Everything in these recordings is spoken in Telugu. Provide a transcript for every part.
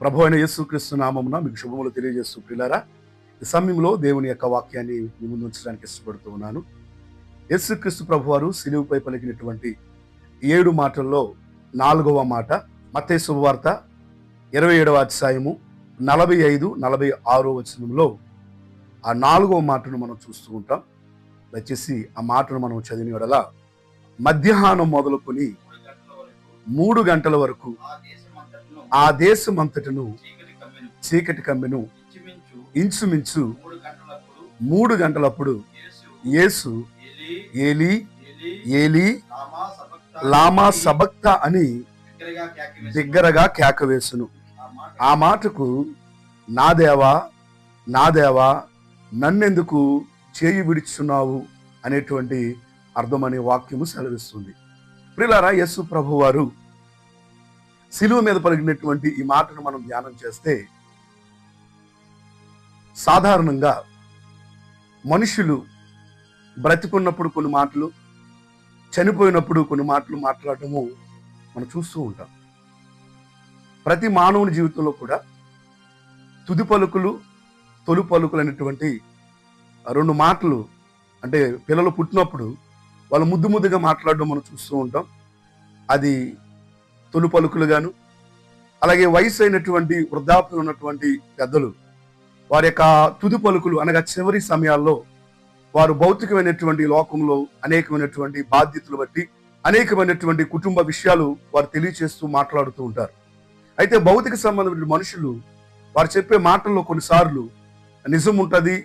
ప్రభు అయిన యేసుక్రీస్తు నామమున మీకు శుభములు తెలియజేస్తూ ప్రిలారా ఈ సమయంలో దేవుని యొక్క వాక్యాన్ని మీ ముందు ఉంచడానికి ఇష్టపడుతూ ఉన్నాను. యేసుక్రీస్తు ప్రభు వారు సిలువుపై పలికినటువంటి ఏడు మాటల్లో నాలుగవ మాట మత్తే శుభవార్త ఇరవై ఏడవ అధ్యాయము నలభై ఐదు నలభై ఆరో వచనంలో ఆ నాలుగవ మాటను మనం చూస్తూ ఉంటాం. దయచేసి ఆ మాటను మనం చదివిన యెడల మధ్యాహ్నం మొదలుకొని మూడు గంటల వరకు ఆ దేశమంతటను చీకటి కమ్మెను ఇంచుమించు మూడు గంటలప్పుడు యేసు ఏలి ఏలి లామా సబక్త అని దగ్గరగా కేక వేసును ఆ మాటకు నా దేవా నా దేవా నన్నెందుకు చేయి విడుచున్నావు? అనేటువంటి అర్థమనే వాక్యము సెలవిస్తుంది. ప్రిలారా యేసు ప్రభువారు శిలువ మీద పలికినటువంటి ఈ మాటను మనం ధ్యానం చేస్తే సాధారణంగా మనుషులు బ్రతికున్నప్పుడు కొన్ని మాటలు చనిపోయినప్పుడు కొన్ని మాటలు మాట్లాడటము మనం చూస్తూ ఉంటాం. ప్రతి మానవుని జీవితంలో కూడా తుది పలుకులు తొలి పలుకులు అనేటువంటి రెండు మాటలు అంటే పిల్లలు పుట్టినప్పుడు వాళ్ళు ముద్దు ముద్దుగా మాట్లాడడం మనం చూస్తూ ఉంటాం. అది తొలి పలుకులు గాను అలాగే వయసు అయినటువంటి వృద్ధాప్యం ఉన్నటువంటి పెద్దలు వారి యొక్క తుది పలుకులు అనగా చివరి సమయాల్లో వారు భౌతికమైనటువంటి లోకంలో అనేకమైనటువంటి బాధ్యతలు బట్టి అనేకమైనటువంటి కుటుంబ విషయాలు వారు తెలియచేస్తూ మాట్లాడుతూ ఉంటారు. అయితే భౌతిక సంబంధమైన మనుషులు వారు చెప్పే మాటల్లో కొన్నిసార్లు నిజం ఉంటుంది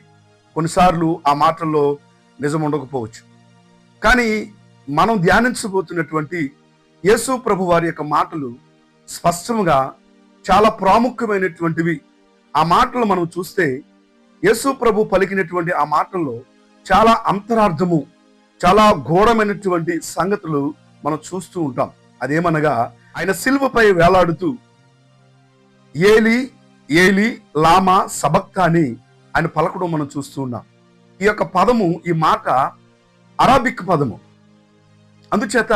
కొన్నిసార్లు ఆ మాటల్లో నిజం ఉండకపోవచ్చు. కానీ మనం ధ్యానించబోతున్నటువంటి యేసు ప్రభు వారి యొక్క మాటలు స్పష్టంగా చాలా ప్రాముఖ్యమైనటువంటివి. ఆ మాటలు మనం చూస్తే యేసు ప్రభు పలికినటువంటి ఆ మాటల్లో చాలా అంతరార్థము చాలా ఘోరమైనటువంటి సంగతులు మనం చూస్తూ ఉంటాం. అదేమనగా ఆయన సిల్వపై వేలాడుతూ ఏలి ఏలి లామా సబక్త అని ఆయన పలకడం మనం చూస్తూ ఉన్నాం. ఈ యొక్క పదము ఈ మాట అరాబిక్ పదము. అందుచేత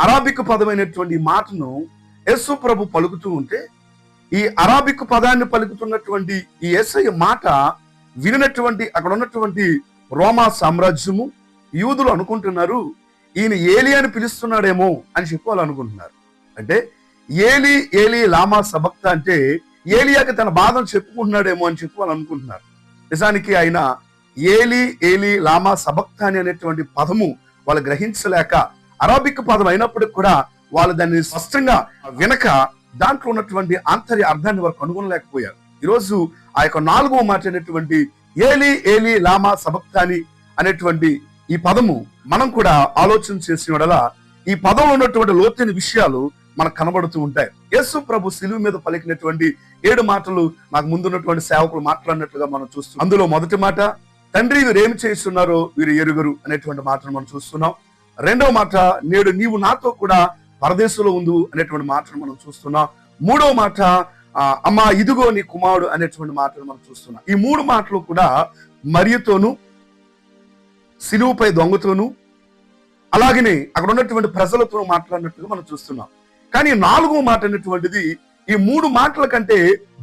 అరాబిక్ పదమైనటువంటి మాటను యేసు ప్రభు పలుకుతూ ఉంటే ఈ అరాబిక్ పదాన్ని పలుకుతున్నటువంటి ఈ ఎస్ఐ మాట వినినటువంటి అక్కడ ఉన్నటువంటి రోమా సామ్రాజ్యము యూదులు అనుకుంటున్నారు ఈయన ఏలి అని పిలుస్తున్నాడేమో అని చెప్పాలనుకుంటున్నారు. అంటే ఏలి ఏలి లామా సబక్త అంటే ఏలియాకి తన బాధను చెప్పుకుంటున్నాడేమో అని చెప్పాలనుకుంటున్నారు. నిజానికి ఆయన ఏలి ఏలి లామా సబక్త అని అనేటువంటి పదము వాళ్ళు గ్రహించలేక అరాబిక్ పదం అయినప్పటికి కూడా వాళ్ళు దాన్ని స్పష్టంగా వినక దాంట్లో ఉన్నటువంటి ఆంతర్య అర్థాన్ని వారు కనుగొనలేకపోయారు. ఈరోజు ఆ యొక్క నాలుగవ మాట అనేటువంటి ఏలి ఏలి లామా సబక్తాని అనేటువంటి ఈ పదము మనం కూడా ఆలోచన చేసిన ఈ పదంలో ఉన్నటువంటి లోతైన విషయాలు మనకు కనబడుతూ ఉంటాయి. యేసు ప్రభు సిలువు మీద పలికినటువంటి ఏడు మాటలు నాకు ముందున్నటువంటి సేవకులు మాట్లాడినట్లుగా మనం చూస్తున్నాం. అందులో మొదటి మాట తండ్రి వీరు ఏమి చేస్తున్నారో వీరు ఎరుగరు అనేటువంటి మాటను మనం చూస్తున్నాం. రెండవ మాట నేడు నీవు నాతో కూడా పరదేశంలో ఉండు అనేటువంటి మాటను మనం చూస్తున్నాం. మూడవ మాట అమ్మా ఇదిగో నీ కుమారుడు అనేటువంటి మాటను మనం చూస్తున్నాం. ఈ మూడు మాటలు కూడా మరియతోను సిలువుపై దొంగతోను అలాగనే అక్కడ ఉన్నటువంటి ప్రజలతో మాట్లాడినట్టుగా మనం చూస్తున్నాం. కానీ నాలుగో మాట అనేటువంటిది ఈ మూడు మాటల కంటే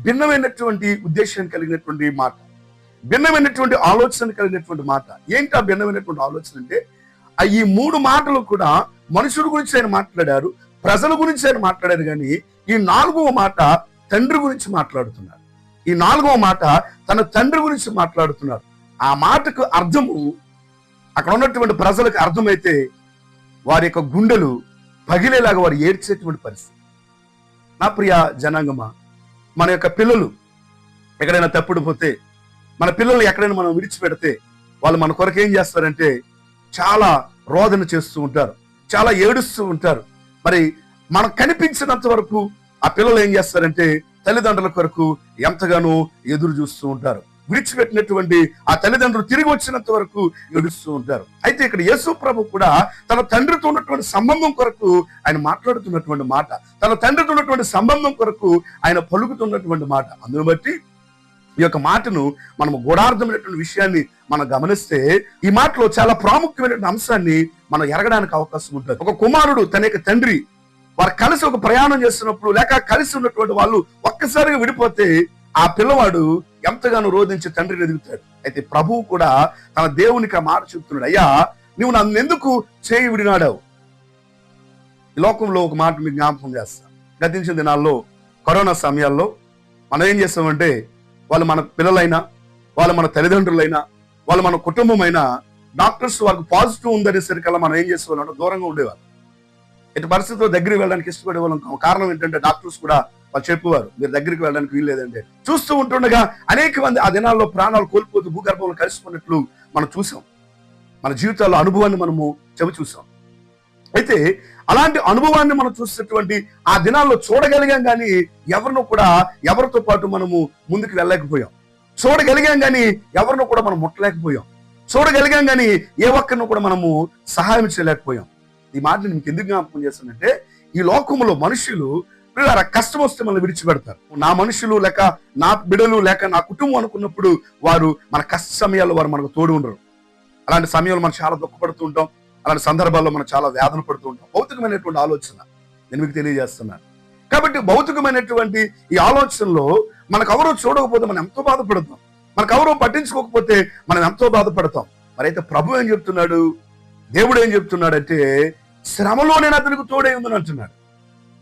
భిన్నమైనటువంటి ఉద్దేశం కలిగినటువంటి మాట. భిన్నమైనటువంటి ఆలోచన కలిగినటువంటి మాట. ఏంటి ఆ భిన్నమైనటువంటి ఆలోచన అంటే ఈ మూడు మాటలు కూడా మనుషుల గురించి ఆయన మాట్లాడారు ప్రజల గురించి ఆయన మాట్లాడారు కానీ ఈ నాలుగవ మాట తండ్రి గురించి మాట్లాడుతున్నారు. ఈ నాలుగవ మాట తన తండ్రి గురించి మాట్లాడుతున్నారు. ఆ మాటకు అర్థము అక్కడ ఉన్నటువంటి ప్రజలకు అర్థమైతే వారి యొక్క గుండెలు పగిలేలాగా వారు ఏడ్చేటువంటి పరిస్థితి. నా ప్రియ జనాంగమా మన యొక్క పిల్లలు ఎక్కడైనా తప్పుడు పోతే మన పిల్లల్ని ఎక్కడైనా మనం విడిచిపెడితే వాళ్ళు మన కొరకు ఏం చేస్తారంటే చాలా రోదన చేస్తూ ఉంటారు. చాలా ఏడుస్తూ ఉంటారు. మరి మనకు కనిపించినంత వరకు ఆ పిల్లలు ఏం చేస్తారంటే తల్లిదండ్రుల కొరకు ఎంతగానో ఎదురు చూస్తూ ఉంటారు. విడిచిపెట్టినటువంటి ఆ తల్లిదండ్రులు తిరిగి వచ్చినంత వరకు ఏడుస్తూ ఉంటారు. అయితే ఇక్కడ యేసు ప్రభు కూడా తన తండ్రితో ఉన్నటువంటి సంబంధం కొరకు ఆయన మాట్లాడుతున్నటువంటి మాట తన తండ్రితో ఉన్నటువంటి సంబంధం కొరకు ఆయన పలుకుతున్నటువంటి మాట. అందును బట్టి ఈ యొక్క మాటను మనం గూఢార్థమైనటువంటి విషయాన్ని మనం గమనిస్తే ఈ మాటలో చాలా ప్రాముఖ్యమైనటువంటి అంశాన్ని మనం ఎరగడానికి అవకాశం ఉంటుంది. ఒక కుమారుడు తన యొక్క తండ్రి వారు కలిసి ఒక ప్రయాణం చేస్తున్నప్పుడు లేక కలిసి ఉన్నటువంటి వాళ్ళు ఒక్కసారిగా విడిపోతే ఆ పిల్లవాడు ఎంతగానో రోధించి తండ్రిని ఎదుగుతాడు. అయితే ప్రభువు కూడా తన దేవునికి ఆ మాట చెప్తున్నాడు అయ్యా నువ్వు నన్ను ఎందుకు చేయి విడినాడావు? ఈ లోకంలో ఒక మాట మీకు జ్ఞాపకం చేస్తా. గతించిన దినాల్లో కరోనా సమయాల్లో మనం ఏం చేస్తామంటే వాళ్ళు మన పిల్లలైనా వాళ్ళు మన తల్లిదండ్రులైనా వాళ్ళు మన కుటుంబమైనా డాక్టర్స్ వాళ్ళకి పాజిటివ్ ఉందనేసరికల్లా మనం ఏం చేసేవాళ్ళం దూరంగా ఉండేవారు ఇటు పరిస్థితుల్లో దగ్గరికి వెళ్ళడానికి ఇష్టపడే వాళ్ళం కారణం ఏంటంటే డాక్టర్స్ కూడా వాళ్ళు చెప్పేవారు మీరు దగ్గరికి వెళ్ళడానికి వీలు లేదంటే చూస్తూ ఉంటుండగా అనేక మంది ఆ దినాల్లో ప్రాణాలు కోల్పోతూ భూగర్భంలో కలిసిపోయినట్లు మనం చూసాం. మన జీవితాల్లో అనుభవాన్ని మనము చెవి చూసాం. అయితే అలాంటి అనుభవాన్ని మనం చూసినటువంటి ఆ దినాల్లో చూడగలిగాం కానీ ఎవరినో కూడా ఎవరితో పాటు మనము ముందుకు వెళ్ళలేకపోయాం. చూడగలిగాం కానీ ఎవరినో కూడా మనం ముట్టలేకపోయాం. చూడగలిగాం కానీ ఏ ఒక్కరిని కూడా మనము సహాయం చేయలేకపోయాం. ఈ మాట నేను మీకు ఎందుకు జ్ఞాపకం చేస్తానంటే ఈ లోకంలో మనుషులు పిల్లల కష్టం వస్తే మనల్ని విడిచిపెడతారు. నా మనుషులు లేక నా బిడలు లేక నా కుటుంబం అనుకున్నప్పుడు వారు మన కష్ట సమయాల్లో వారు మనకు తోడు ఉండరు అలాంటి సమయంలో మనం చాలా దుఃఖపడుతూ ఉంటాం. అలాంటి సందర్భాల్లో మనం చాలా వేదన పడుతూ ఉంటాం. భౌతికమైనటువంటి ఆలోచన నేను మీకు తెలియజేస్తున్నాను కాబట్టి భౌతికమైనటువంటి ఈ ఆలోచనలో మనకు ఎవరో చూడకపోతే మనం ఎంతో బాధపడతాం. మనకు ఎవరో పట్టించుకోకపోతే మనం ఎంతో బాధపడతాం. మరైతే ప్రభు ఏం చెప్తున్నాడు? దేవుడు ఏం చెప్తున్నాడంటే శ్రమలో నేను అతనికి తోడే ఉందని అంటున్నాడు.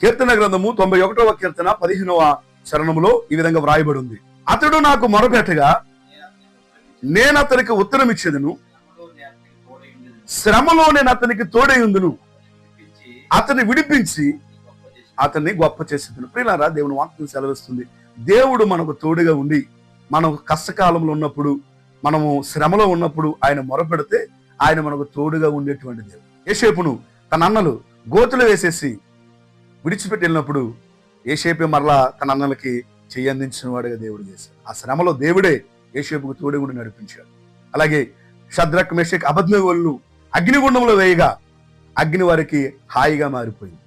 కీర్తన గ్రంథము తొంభై ఒకటవ కీర్తన పదిహేనవ చరణములో ఈ విధంగా వ్రాయబడి ఉంది. అతడు నాకు మొరపెట్టగా నేను అతనికి ఉత్తరం ఇచ్చేదను శ్రమలో నేను అతనికి తోడై ఉందును. అతన్ని విడిపించి అతన్ని గొప్ప చేసేది ప్రియులారా దేవుని వాక్యం సెలవిస్తుంది. దేవుడు మనకు తోడుగా ఉండి మనం కష్టకాలంలో ఉన్నప్పుడు మనము శ్రమలో ఉన్నప్పుడు ఆయన మొరపెడితే ఆయన మనకు తోడుగా ఉండేటువంటి దేవుడు. ఏషేపును తన అన్నలు గోతులు వేసేసి విడిచిపెట్టి వెళ్ళినప్పుడు ఏషేపే మరలా తన అన్నలకి చెయ్యి అందించిన వాడుగా దేవుడు చేశాడు. ఆ శ్రమలో దేవుడే ఏషేపుకు తోడుగా ఉండి నడిపించాడు. అలాగే షద్రక్ మెషక్ అబద్నవులను అగ్నిగుండంలో వేయగా అగ్ని వారికి హాయిగా మారిపోయింది.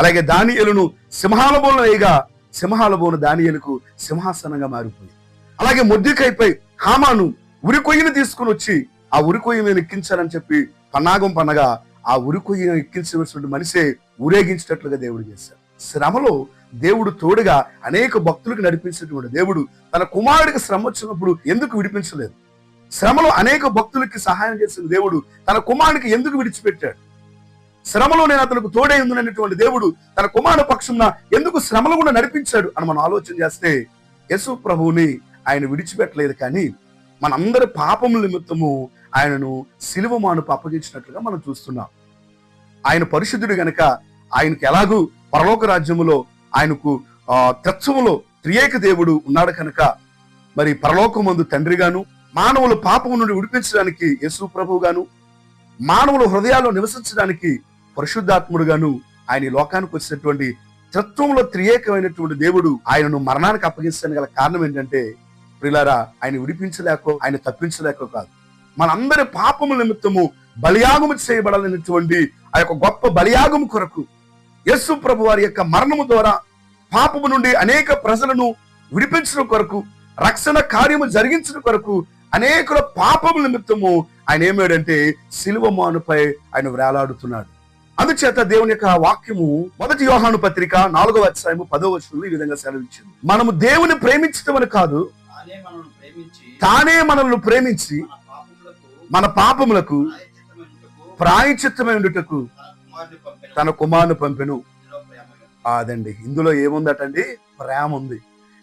అలాగే దానియలను సింహాల బోను వేయగా సింహాల బోను దానియలకు సింహాసనంగా మారిపోయింది. అలాగే మొద్దికైపై హామాను ఉరికొయ్యను తీసుకుని వచ్చి ఆ ఉరికొయ్య మీద ఎక్కించాలని చెప్పి పన్నాగం పన్నగా ఆ ఉరికొయ్య ఎక్కించవలసినటువంటి మనిషే ఊరేగించేటట్లుగా దేవుడు చేశాడు. శ్రమలో దేవుడు తోడుగా అనేక భక్తులకు నడిపించినటువంటి దేవుడు తన కుమారుడికి శ్రమ వచ్చినప్పుడు ఎందుకు విడిపించలేదు? శ్రమలో అనేక భక్తులకి సహాయం చేసిన దేవుడు తన కుమారుడికి ఎందుకు విడిచిపెట్టాడు? శ్రమలో నేను అతనికి తోడే ఉందనేటువంటి దేవుడు తన కుమారుడు పక్షంన ఎందుకు శ్రమలు కూడా నడిపించాడు అని మనం ఆలోచన చేస్తే యశు ప్రభువుని ఆయన విడిచిపెట్టలేదు కానీ మనందరి పాపముల నిమిత్తము ఆయనను సిలువ మానుపు అప్పగించినట్లుగా మనం చూస్తున్నాం. ఆయన పరిశుద్ధుడు గనక ఆయనకు ఎలాగూ పరలోక రాజ్యములో ఆయనకు ఆ తత్వములో త్రియేక దేవుడు ఉన్నాడు కనుక మరి పరలోకమందు తండ్రిగాను మానవులు పాపము నుండి విడిపించడానికి యేసు ప్రభువుగాను మానవుల హృదయాల్లో నివసించడానికి పరిశుద్ధాత్ముడుగాను ఆయన ఈ లోకానికి వచ్చినటువంటి తత్వంలో త్రియేకమైనటువంటి దేవుడు ఆయనను మరణానికి అప్పగించడానికి గల కారణం ఏంటంటే ప్రిలారా ఆయన విడిపించలేకో ఆయన తప్పించలేకో కాదు. మనందరి పాపముల నిమిత్తము బలియాగము చేయబడాలనేటువంటి ఆ యొక్క గొప్ప బలియాగము కొరకు యస్సు ప్రభు వారి యొక్క మరణము ద్వారా పాపము నుండి అనేక ప్రజలను విడిపించడం కొరకు రక్షణ కార్యము జరిగించడం కొరకు అనేకుల పాపముల నిమిత్తము ఆయన ఏమాడంటే సిలువ మానుపై ఆయన వేలాడుతున్నాడు. అందుచేత దేవుని యొక్క వాక్యము మొదటి యోహాను పత్రిక నాలుగవ అధ్యాయము పదో వచనంలో ఈ విధంగా సెలవిచ్చింది. మనము దేవుని ప్రేమించటం అని కాదు తానే మనల్ని ప్రేమించి మన పాపములకు మన పాపములకు ప్రాయశ్చిత్తమై ప్రాయచిత్తమై ఉండుటకు ఉండుటకు తన కుమారుని పంపెను. అదండి. ఇందులో ఏముందటండి? ప్రేమ ఉంది.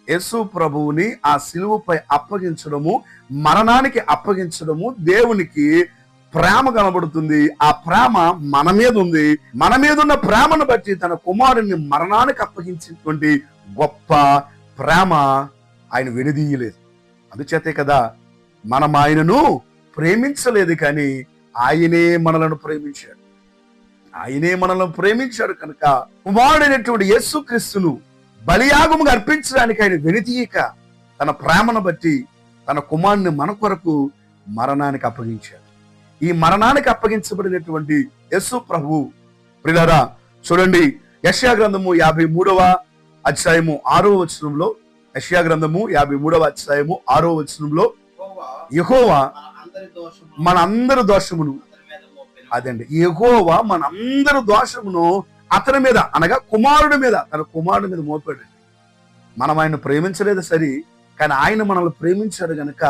యేసు ప్రభువుని ఆ సిలువుపై అప్పగించడము మరణానికి అప్పగించడము దేవునికి ప్రేమ కనబడుతుంది. ఆ ప్రేమ మన మీద ఉంది. మన మీద ఉన్న ప్రేమను బట్టి తన కుమారుని మరణానికి అప్పగించినటువంటి గొప్ప ప్రేమ ఆయన విడదీయలేదు. అందుచేతే కదా మనం ఆయనను ప్రేమించలేదు కానీ ఆయనే మనలను ప్రేమించాడు. ఆయనే మనల్ని ప్రేమించాడు కనుక కుమారుడైనటువంటి యేసు క్రీస్తును బలియాగముగా అర్పించడానికి ఆయన వెనుతీయక తన ప్రేమను బట్టి తన కుమారుని మన కొరకు మరణానికి అప్పగించాడు ఈ మరణానికి అప్పగించబడినటువంటి యేసు ప్రభు ప్రిలరా చూడండి యశ్యా గ్రంథము యాభై మూడవ అధ్యాయము ఆరో వచనంలో యశ్యా గ్రంథము యాభై మూడవ అధ్యాయము ఆరో వచనంలో యెహోవా మన అందరి దోషము మన అందరి దోషమును. అదండి యెహోవా మన అందరి దోషమును అతని మీద అనగా కుమారుడి మీద తన కుమారుడి మీద మోపాడు. మనం ఆయన ప్రేమించలేదు సరి కానీ ఆయన మనల్ని ప్రేమించాడు గనక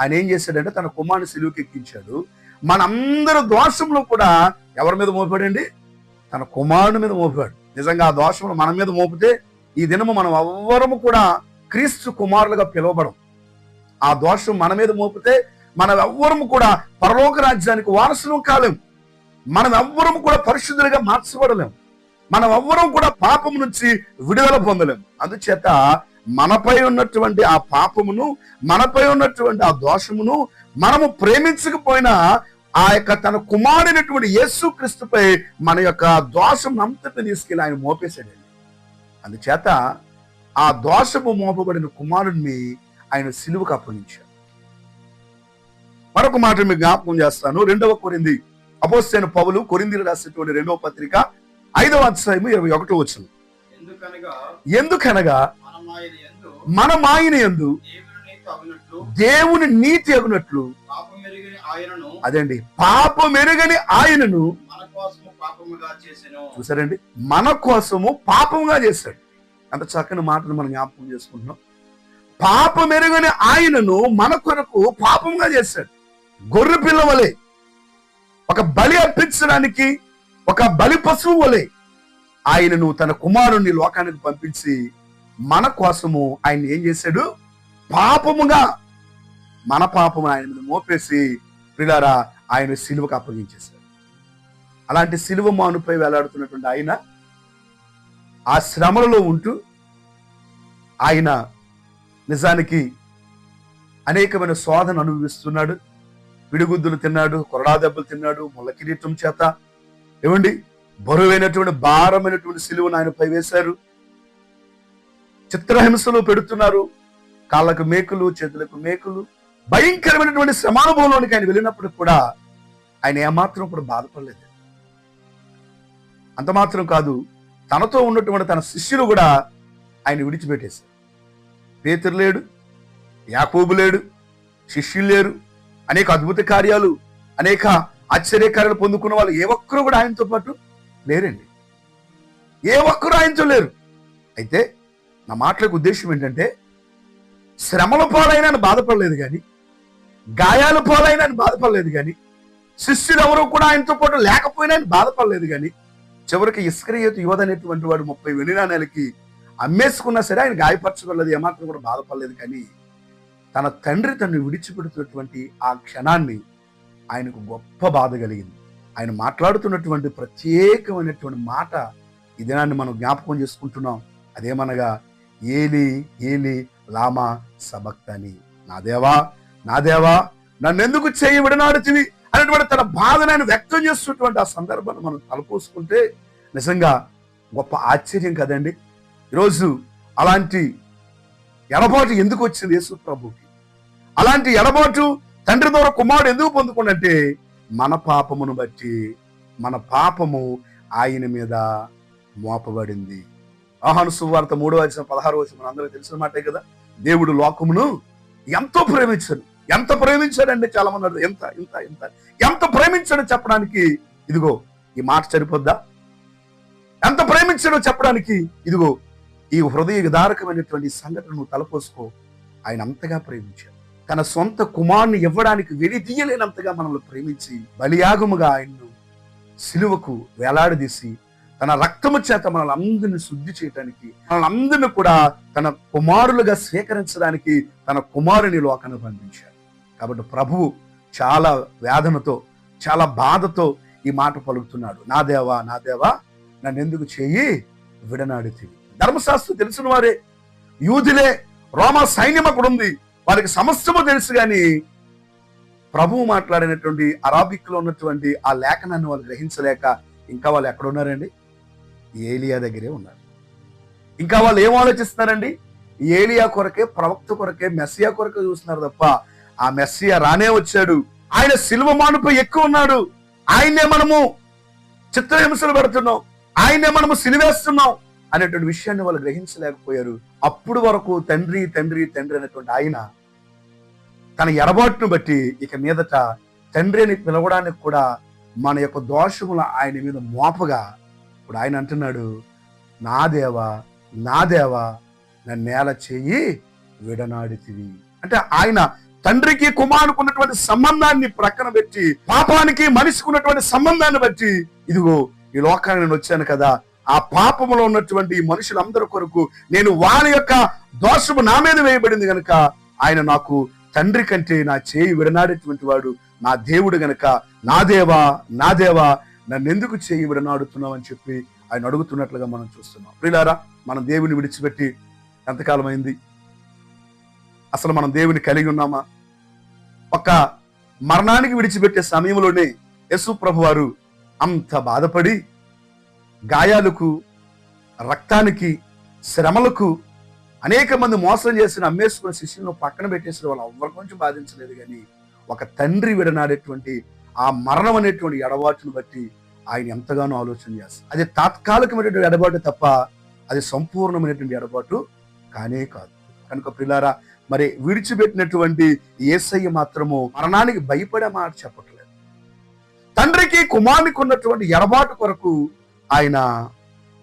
ఆయన ఏం చేశాడంటే తన కుమారుని సిలువుకి ఎక్కించాడు మనందరి దోషంలో కూడా ఎవరి మీద మోపాడండి? తన కుమారుడి మీద మోపాడు. నిజంగా ఆ దోషములు మన మీద మోపితే ఈ దినము మనం ఎవ్వరము కూడా క్రీస్తు కుమారులుగా పిలువబడం. ఆ దోషం మన మీద మోపితే మనం ఎవ్వరము కూడా పరలోక రాజ్యానికి వారసులు కాలేం. మనం ఎవ్వరము కూడా పరిశుద్ధులుగా మార్చబడలేం. మనం ఎవ్వరం కూడా పాపం నుంచి విడుదల పొందలేము అందుచేత మనపై ఉన్నటువంటి ఆ పాపమును మనపై ఉన్నటువంటి ఆ దోషమును మనము ప్రేమించకపోయినా ఆ యొక్క తన కుమారుడైనటువంటి యేసు క్రీస్తుపై మన యొక్క దోషం అంతటి తీసుకెళ్ళి ఆయన మోపేశాడండి. అందుచేత ఆ దోషము మోపబడిన కుమారుడిని ఆయన సిలువుకు అప్పగించాడు మరొక మాట మీకు జ్ఞాపకం చేస్తాను. రెండవ కొరింది అపోస్తైన పౌలు కొరిందిలు రాసినటువంటి రెండవ పత్రిక ఐదవ అధ్యాయం ఇరవై ఒకటో వచ్చిన ఎందుకనగా మనం ఆయన మాయన ఎందు దేవుని నీతి అగునట్లు పాపం మెరుగని ఆయనను అదండి పాపం ఎరుగని ఆయనను మన కోసము పాపముగా చేసెను. చూసారండి మన కోసము పాపంగా చేశాడు. అంత చక్కని మాటను మనం జ్ఞాపకం చేసుకుంటున్నాం. పాపం ఎరుగని ఆయనను మన కొరకు పాపంగా చేశాడు. గొర్రె పిల్ల వలె ఒక బలి అర్పించడానికి ఒక బలి పశువు వలె ఆయనను తన కుమారుణ్ణి లోకానికి పంపించి మన కోసము ఆయన ఏం చేశాడు? పాపముగా మన పాపము ఆయన మీద మోపేసి పిల్లారా ఆయన సిలువకు అప్పగించేశాడు. అలాంటి సిలువ మానుపై వేలాడుతున్నటువంటి ఆయన ఆ శ్రమలలో ఉంటూ ఆయన నిజానికి అనేకమైన శోధన అనుభవిస్తున్నాడు. పిడిగుద్దులు తిన్నాడు కొరడా దెబ్బలు తిన్నాడు ముళ్ళ కిరీటం చేత ఏమండి? బరువైనటువంటి భారమైనటువంటి సిలువను ఆయనపై వేశారు. చిత్రహింసలు పెడుతున్నారు. కాళ్ళకు మేకులు చేతులకు మేకులు. భయంకరమైనటువంటి శ్రమానుభవంలోనికి ఆయన వెళ్ళినప్పుడు కూడా ఆయన ఏమాత్రం ఇప్పుడు బాధపడలేదు. అంత మాత్రం కాదు తనతో ఉన్నటువంటి తన శిష్యులు కూడా ఆయన విడిచిపెట్టేశారు. పేతురు లేడు యాకోబు లేడు శిష్యులు లేరు అనేక అద్భుత కార్యాలు అనేక ఆశ్చర్యకార్యాలు పొందుకున్న వాళ్ళు ఏ ఒక్కరు కూడా ఆయనతో పాటు లేరండి. ఏ ఒక్కరు ఆయనతో లేరు. అయితే నా మాటలకు ఉద్దేశం ఏంటంటే శ్రమల పాలైనా బాధపడలేదు కానీ గాయాల పాలైనా బాధపడలేదు కానీ శిష్యులు ఎవరు కూడా ఆయనతో పాటు లేకపోయినా ఆయన బాధపడలేదు కానీ చివరికి ఇస్క్రియత యువత అనేటువంటి వాడు ముప్పై వెండి నాణేలకి అమ్మేసుకున్నా సరే ఆయన గాయపరచబడలేదు ఏమాత్రం కూడా బాధపడలేదు కానీ తన తండ్రి తను విడిచిపెడుతున్నటువంటి ఆ క్షణాన్ని ఆయనకు గొప్ప బాధ కలిగింది. ఆయన మాట్లాడుతున్నటువంటి ప్రత్యేకమైనటువంటి మాట ఈ మనం జ్ఞాపకం చేసుకుంటున్నాం. అదేమనగా ఏలి ఏలి లామా సబక్తని నా దేవా నా దేవా నన్నెందుకు చేయి విడనాడుతివి? అనేటువంటి తన బాధను ఆయన వ్యక్తం చేస్తున్నటువంటి ఆ సందర్భాన్ని మనం తలపోసుకుంటే నిజంగా గొప్ప ఆశ్చర్యం కదండి. ఈరోజు అలాంటి ఎడబాటు ఎందుకు వచ్చింది యేసు ప్రభుకి అలాంటి ఎడబాటు తండ్రి ద్వారా కుమారుడు ఎందుకు పొందుకున్నంటే మన పాపమును బట్టి మన పాపము ఆయన మీద మోపబడింది. ఆహాను సువార్త మూడో వచ్చిన పదహారు వచ్చిన మనందరికీ తెలిసిన మాటే కదా? దేవుడు లోకమును ఎంతో ప్రేమించాడు. ఎంత ప్రేమించాడంటే చాలా మంది ఎంత ఎంత ఇంత ఇంత ఎంత ప్రేమించాడో చెప్పడానికి ఇదిగో ఈ మాట సరిపోద్దా? ఎంత ప్రేమించాడో చెప్పడానికి ఇదిగో ఈ హృదయ విదారకమైనటువంటి సంఘటనను తలపోసుకో. ఆయన అంతగా ప్రేమించాడు. తన సొంత కుమారుని ఇవ్వడానికి వెలి తీయలేనంతగా మనల్ని ప్రేమించి బలియాగముగా ఆయన్ను సిలువకు వేలాడదీసి తన రక్తము చేత మనల్ అందరిని శుద్ధి చేయడానికి మనల్ని అందరిని కూడా తన కుమారులుగా స్వీకరించడానికి తన కుమారుని లోకాన్ని పంపించాడు కాబట్టి ప్రభువు చాలా వేదనతో చాలా బాధతో ఈ మాట పలుకుతున్నాడు. నా దేవా నా దేవా నన్ను ఎందుకు చేయి విడనాడితే ధర్మశాస్త్రం తెలిసిన వారే. యూదులే రోమా సైన్యం అక్కడ ఉంది. వారికి సమస్తము తెలుసు కానీ ప్రభువు మాట్లాడినటువంటి అరాబిక్లో ఉన్నటువంటి ఆ లేఖనాన్ని వాళ్ళు గ్రహించలేక ఇంకా వాళ్ళు ఎక్కడ ఉన్నారండి? ఏలియా దగ్గరే ఉన్నారు. ఇంకా వాళ్ళు ఏం ఆలోచిస్తున్నారండి? ఏలియా కొరకే ప్రవక్త కొరకే మెస్సియా కొరకే చూస్తున్నారు తప్ప ఆ మెస్సియా రానే వచ్చాడు. ఆయన సిల్వ మానుపై ఎక్కువ ఉన్నాడు. ఆయన్నే మనము చిత్రహింసలు పెడుతున్నాం. ఆయన్నే మనము సిలివేస్తున్నాం అనేటువంటి విషయాన్ని వాళ్ళు గ్రహించలేకపోయారు. అప్పుడు వరకు తండ్రి తండ్రి తండ్రి అనేటువంటి ఆయన తన ఎడబాటును బట్టి ఇక మీదట తండ్రి అని పిలవడానికి కూడా మన యొక్క దోషములు ఆయన మీద మోపగా ఇప్పుడు ఆయన అంటున్నాడు నా దేవా నా దేవా నన్ను నేల చేయి విడనాడితివి. అంటే ఆయన తండ్రికి కుమారుకు ఉన్నటువంటి సంబంధాన్ని ప్రక్కన పెట్టి పాపానికి మనిషికి ఉన్నటువంటి సంబంధాన్ని బట్టి ఇదిగో ఈ లోకానికి నేను వచ్చాను కదా ఆ పాపములో ఉన్నటువంటి మనుషులందరి కొరకు నేను వారి యొక్క దోషము నా మీద వేయబడింది కనుక ఆయన నాకు తండ్రి కంటే నా చేయి విడనాడేటువంటి వాడు నా దేవుడు గనక. నా దేవా నా దేవా నన్ను ఎందుకు చేయి విడనాడుతున్నావు అని చెప్పి ఆయన అడుగుతున్నట్లుగా మనం చూస్తున్నాం. ప్రిలారా మనం దేవుని విడిచిపెట్టి ఎంతకాలం అయింది అసలు మనం దేవుని కలిగి ఉన్నామా? ఒక మరణానికి విడిచిపెట్టే సమయంలోనే యశు ప్రభు వారు అంత బాధపడి గాయాలకు రక్తానికి శ్రమలకు అనేక మంది మోసం చేసిన అమ్మేసుకున్న శిష్యులను పక్కన పెట్టేసిన వాళ్ళు ఎవరి కొంచెం బాధించలేదు కానీ ఒక తండ్రి విడనాడేటువంటి ఆ మరణం అనేటువంటి ఎడబాటును బట్టి ఆయన ఎంతగానో ఆలోచన చేస్తారు. అది తాత్కాలికమైనటువంటి ఎడబాటు తప్ప అది సంపూర్ణమైనటువంటి ఎడబాటు కానే కాదు. కనుక పిల్లారా మరి విడిచిపెట్టినటువంటి ఏసయ్య మాత్రము మరణానికి భయపడే మాట చెప్పట్లేదు. తండ్రికి కుమారునికి ఉన్నటువంటి ఎడబాటు కొరకు ఆయన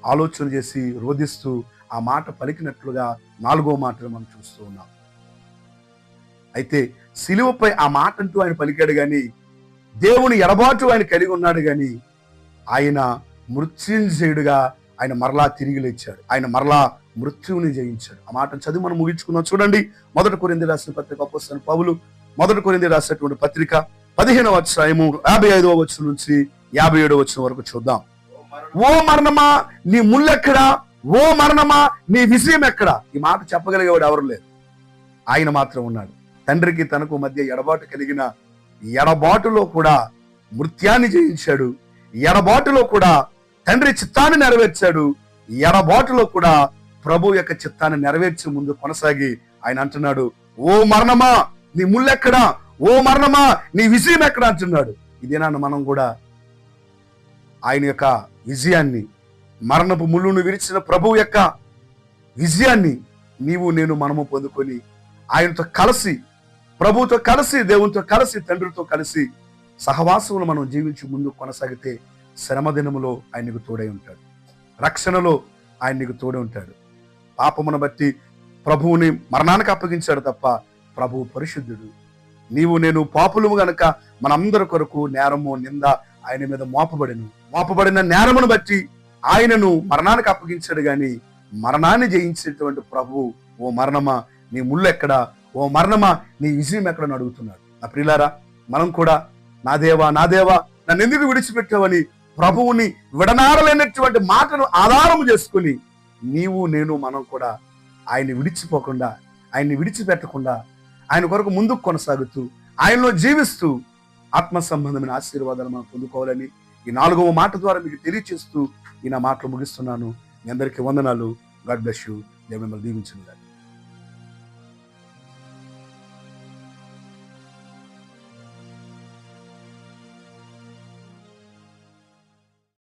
ఆలోచన చేసి రోధిస్తూ ఆ మాట పలికినట్లుగా నాలుగో మాటను మనం చూస్తూ ఉన్నాం. అయితే సిలువపై ఆ మాట అంటూ ఆయన పలికాడు కానీ దేవుని ఎడబాటు ఆయన కలిగి ఉన్నాడు గాని ఆయన మృత్యుంజయుడుగా ఆయన మరలా తిరిగి లేచాడు. ఆయన మరలా మృత్యువుని జయించాడు. ఆ మాట చదివి మనం ముగించుకున్నాం చూడండి మొదటి కొరింది రాసిన పత్రిక అపోస్తలైన పౌలు మొదటి కొరింది రాసినటువంటి పత్రిక పదిహేనవ అధ్యాయము యాభై ఐదవ వచ్చిన నుంచి యాభై ఏడవ వచ్చిన వరకు చూద్దాం. ఓ ఓ మరణమా నీ ముళ్ళెక్కడా ఓ మరణమా? నీ విజయం ఎక్కడ? ఈ మాట చెప్పగలిగేవాడు ఎవరు లేరు. ఆయన మాత్రం ఉన్నాడు. తండ్రికి తనకు మధ్య ఎడబాటు కలిగిన ఎడబాటులో కూడా మృత్యాన్ని జయించాడు. ఎడబాటులో కూడా తండ్రి చిత్తాన్ని నెరవేర్చాడు. ఎడబాటులో కూడా ప్రభు యొక్క చిత్తాన్ని నెరవేర్చే ముందు కొనసాగి ఆయన అంటున్నాడు ఓ మరణమా? నీ ముళ్ళెక్కడా ఓ మరణమా? నీ విజయం ఎక్కడ? అంటున్నాడు. ఇదేనా మనం కూడా ఆయన యొక్క విజయాన్ని మరణపు ముళ్ళును విరిచిన ప్రభువు యొక్క విజయాన్ని నీవు నేను మనము పొందుకొని ఆయనతో కలిసి ప్రభుతో కలిసి దేవునితో కలిసి తండ్రితో కలిసి సహవాసములు మనం జీవించి ముందు కొనసాగితే శ్రమ దినములో ఆయనకు తోడై ఉంటాడు. రక్షణలో ఆయన నీకు తోడై ఉంటాడు. పాపమును బట్టి ప్రభువుని మరణానికి అప్పగించాడు తప్ప ప్రభువు పరిశుద్ధుడు. నీవు నేను పాపులము గనక మనందరి కొరకు నేరము నింద ఆయన మీద మోపబడిను మోపబడిన నేరమును బట్టి ఆయనను మరణానికి అప్పగించాడు గాని మరణాన్ని జయించేటువంటి ప్రభువు ఓ మరణమా? నీ ముళ్ళు ఎక్కడ? ఓ మరణమా? నీ విజయం ఎక్కడని అడుగుతున్నాడు. నా ప్రియులారా మనం కూడా నా దేవా నా దేవా నన్ను ఎందుకు విడిచిపెట్టావని ప్రభువుని విడనాడలేనటువంటి మాటను ఆధారం చేసుకుని నీవు నేను మనం కూడా ఆయన్ని విడిచిపోకుండా ఆయన్ని విడిచిపెట్టకుండా ఆయన కొరకు ముందుకు కొనసాగుతూ ఆయనలో జీవిస్తూ ఆత్మ సంబంధమైన ఆశీర్వాదాలు మనం పొందుకోవాలని ఈ నాలుగవ మాట ద్వారా మీకు తెలియచేస్తూ ఈ నా మాటలు ముగిస్తున్నాను. మీ అందరికీ వందనాలు. God bless you. మిమ్మల్ని దీవించును